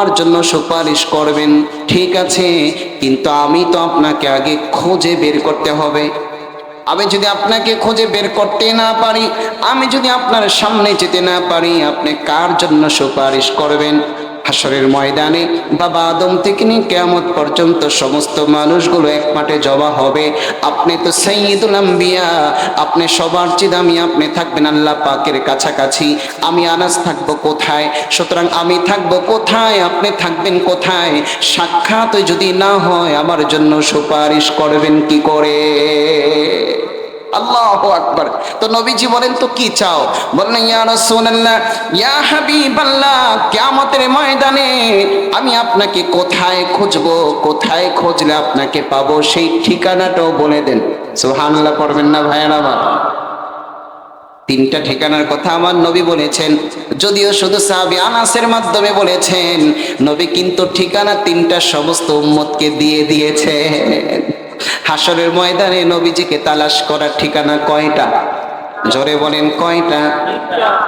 আমার জন্য সুপারিশ করবেন। ঠিক আছে, কিন্তু আমি তো আপনাকে আগে খুঁজে বের করতে হবে। আমি যদি আপনাকে খুঁজে বের করতে না পারি, আমি যদি আপনার সামনে যেতে না পারি, আপনি কার জন্য সুপারিশ করবেন? হাসরের ময়দানে বাবা আদম থেকে কেয়ামত পর্যন্ত সমস্ত মানুষগুলো এক মাঠে জবা হবে। আপনি তো সৈয়দুল আম্বিয়া, আপনি সবার চিদামি আপনি থাকবেন আল্লাহ পাকের কাছাকাছি। আমি আনাজ থাকব কোথায়? সুতরাং আমি থাকব কোথায়? আপনি থাকবেন কোথায়? সাক্ষাৎ যদি না হয়, আমার জন্য সুপারিশ করবেন কি করে? আল্লাহ আকবার। তো নবীজি বলেন, তো কি চাও? বললেন, ইয়া রাসূলুল্লাহ, ইয়া হাবিবাল্লাহ, কিয়ামতের ময়দানে আমি আপনাকে কোথায় খুঁজবো, কোথায় খুঁজলে আপনাকে পাবো, সেই ঠিকানাটাও বলে দেন। সুবহানাল্লাহ, পড়বেন না ভাইয়ের আমার তিনটা ঠিকানার কথা আমার নবী বলেছেন, যদিও শুধু সাহাবি আনাসের মাধ্যমে বলেছেন, নবী কিন্তু ঠিকানা তিনটা সমস্ত উম্মতকে দিয়ে দিয়েছেন। হাসরের ময়দানে নবীজিকে তালাশ করার ঠিকানা কয়টা? জোরে বলেন কয়টা?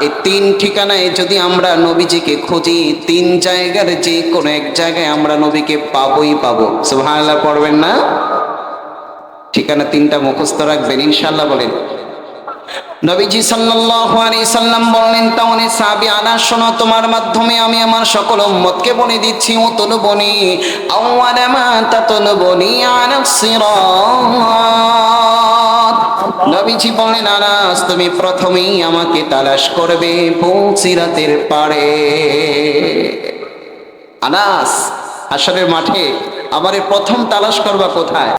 এই তিন ঠিকানায় যদি আমরা নবীজিকে খুঁজি, তিন জায়গার যে কোনো এক জায়গায় আমরা নবীকে পাবই পাবো। সুবহানাল্লাহ, পড়বেন না? ঠিকানা তিনটা মুখস্থ রাখবেন ইনশাল্লাহ বলেন। নবীজি সাল্লাল্লাহু আলাইহি সাল্লাম বললেন, তাহলে সাহাবী শোনো, তোমার মাধ্যমে আমি আমার সকল উম্মতকে বলে দিচ্ছি ও তলবনি আউয়ালা মা তাতলবনি আলা সিরাত। নবীজি বললেন, আনাস, তুমি প্রথমেই আমাকে তালাশ করবে পৌঁছিরাতের পারে আনাস আসরের মাঠে আমার প্রথম তালাশ করবা কোথায়?